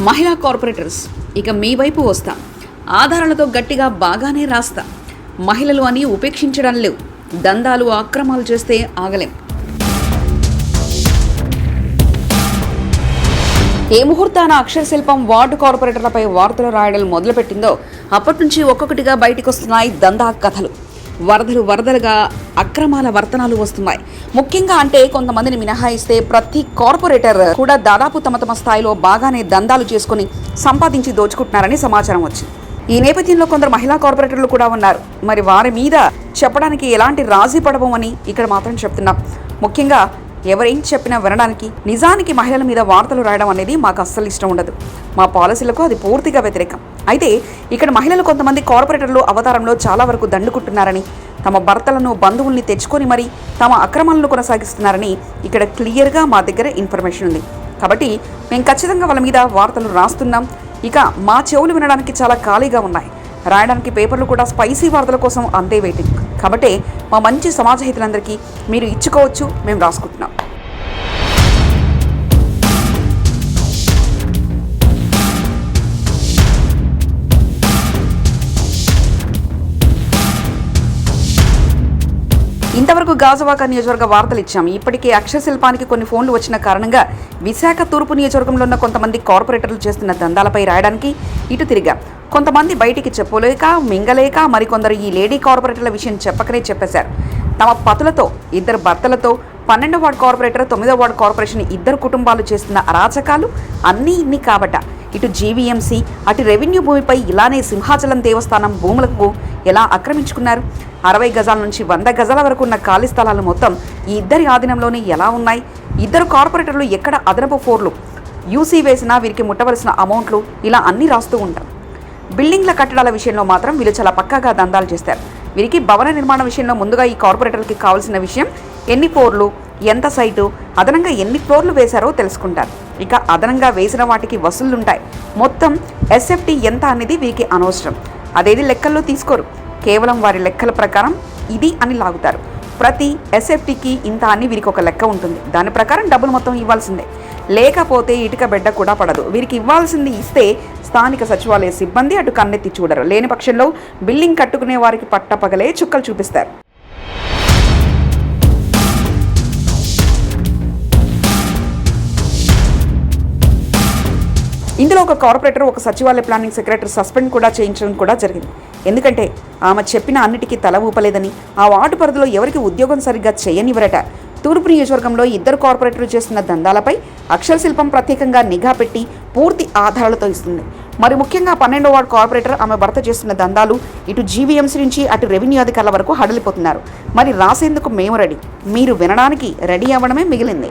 మహిళా కార్పొరేటర్స్ ఇక మీ వైపు వస్తా. ఆధారాలతో గట్టిగా బాగానే రాస్తా. మహిళలు అని ఉపేక్షించడం లేవు. దందాలు అక్రమాలు చేస్తే ఆగలేం. ఏ ముహూర్తాన అక్షర శిల్పం వార్డు కార్పొరేటర్లపై వార్తలు రాయడం మొదలుపెట్టిందో అప్పటి నుంచి ఒక్కొక్కటిగా బయటికి వస్తున్నాయి దందా కథలు. వరదలు వరదలుగా అక్రమాల వర్తనాలు వస్తున్నాయి. ముఖ్యంగా అంటే కొంతమందిని మినహాయిస్తే ప్రతి కార్పొరేటర్ కూడా దాదాపు తమ తమ స్థాయిలో బాగానే దందాలు చేసుకుని సంపాదించి దోచుకుంటున్నారని సమాచారం వచ్చింది. ఈ నేపథ్యంలో కొందరు మహిళా కార్పొరేటర్లు కూడా ఉన్నారు. మరి వారి మీద చెప్పడానికి ఎలాంటి రాజీ పడబోమని ఇక్కడ మాత్రం చెప్తున్నాం. ముఖ్యంగా ఎవరేం చెప్పినా వినడానికి నిజానికి మహిళల మీద వార్తలు రాయడం అనేది మాకు అస్సలు ఇష్టం ఉండదు. మా పాలసీలకు అది పూర్తిగా వ్యతిరేకం. అయితే ఇక్కడ మహిళలు కొంతమంది కార్పొరేటర్లు అవతారంలో చాలా వరకు దండుకుంటున్నారని తమ భర్తలను బంధువుల్ని తెచ్చుకొని మరి తమ అక్రమాలను కొనసాగిస్తున్నారని ఇక్కడ క్లియర్గా మా దగ్గర ఇన్ఫర్మేషన్ ఉంది. కాబట్టి మేము ఖచ్చితంగా వాళ్ళ మీద వార్తలు రాస్తున్నాం. ఇక మా చెవులు వినడానికి చాలా ఖాళీగా ఉన్నాయి. రాయడానికి పేపర్లు కూడా స్పైసీ వార్తల కోసం అంతే వెయిటింగ్ కాబట్టి మా మంచి సమాజ హితులందరికీ మీరు ఇచ్చుకోవచ్చు మేము రాసుకుంటున్నాం. ఇంతవరకు గాజువాక నియోజకవర్గ వార్తలు ఇచ్చాం ఇప్పటికే అక్షర శిల్పానికి కొన్ని ఫోన్లు వచ్చిన కారణంగా విశాఖ తూర్పు నియోజకవర్గంలో ఉన్న కొంతమంది కార్పొరేటర్లు చేస్తున్న దందాలపై రాయడానికి ఇటు తిరిగా. కొంతమంది బయటికి చెప్పలేక మింగలేక మరికొందరు ఈ లేడీ కార్పొరేటర్ల విషయం చెప్పకనే చెప్పేశారు. తమ పతులతో ఇద్దరు భర్తలతో పన్నెండో వార్డు కార్పొరేటర్ తొమ్మిదో వార్డు కార్పొరేషన్ ఇద్దరు కుటుంబాలు చేస్తున్న అరాచకాలు అన్నీ ఇన్ని కాబట్ట ఇటు జీవీఎంసీ అటు రెవెన్యూ భూమిపై ఇలానే సింహాచలం దేవస్థానం భూములకు ఎలా ఆక్రమించుకున్నారు? అరవై గజాల నుంచి వంద గజాల వరకు ఉన్న ఖాళీ స్థలాలు మొత్తం ఈ ఇద్దరి ఆధీనంలోనే ఎలా ఉన్నాయి? ఇద్దరు కార్పొరేటర్లు ఎక్కడ అదనపు ఫోర్లు? యూసీ వేసినా వీరికి ముట్టవలసిన అమౌంట్లు ఇలా అన్నీ రాస్తూ ఉంటారు. బిల్డింగ్ల కట్టడాల విషయంలో మాత్రం వీళ్ళు చాలా పక్కాగా దందాలు చేస్తారు. వీరికి భవన నిర్మాణ విషయంలో ముందుగా ఈ కార్పొరేటర్లకి కావాల్సిన విషయం ఎన్ని ఫ్లోర్లు ఎంత సైటు అదనంగా ఎన్ని ఫ్లోర్లు వేశారో తెలుసుకుంటారు. ఇక అదనంగా వేసిన వాటికి వసూళ్ళుంటాయి. మొత్తం ఎస్ఎఫ్టీ ఎంత అనేది వీరికి అనవసరం. అదేది లెక్కల్లో తీసుకోరు. కేవలం వారి లెక్కల ప్రకారం ఇది అని లాగుతారు. ప్రతి ఎస్ఎఫ్టీకి ఇంత అని వీరికి ఒక లెక్క ఉంటుంది. దాని ప్రకారం డబ్బులు మొత్తం ఇవ్వాల్సిందే. లేకపోతే ఇటుక బిడ్డ కూడా పడదు. వీరికి ఇవ్వాల్సింది ఇస్తే స్థానిక సచివాలయ సిబ్బంది అటు కన్నెత్తి చూడరు. లేని పక్షంలో బిల్డింగ్ కట్టుకునే వారికి పట్టపగలే చుక్కలు చూపిస్తారు. ఇందులో ఒక కార్పొరేటర్ ఒక సచివాలయ ప్లానింగ్ సెక్రటరీ సస్పెండ్ కూడా చేయించడం కూడా జరిగింది. ఎందుకంటే ఆమె చెప్పిన అన్నిటికీ తల ఊపలేదని ఆ వార్డు పరిధిలో ఎవరికి ఉద్యోగం సరిగ్గా చేయనివ్వరట. తూర్పు నియోజకవర్గంలో ఇద్దరు కార్పొరేటర్లు చేస్తున్న దందాలపై అక్షర శిల్పం ప్రత్యేకంగా నిఘా పెట్టి పూర్తి ఆధారాలతో ఇస్తుంది. మరి ముఖ్యంగా పన్నెండో వార్డు కార్పొరేటర్ ఆమె భర్త చేస్తున్న దందాలు ఇటు జీవీఎంసీ నుంచి అటు రెవెన్యూ అధికారుల వరకు హడలిపోతున్నారు. మరి రాసేందుకు మేము రెడీ మీరు వినడానికి రెడీ అవ్వడమే మిగిలింది.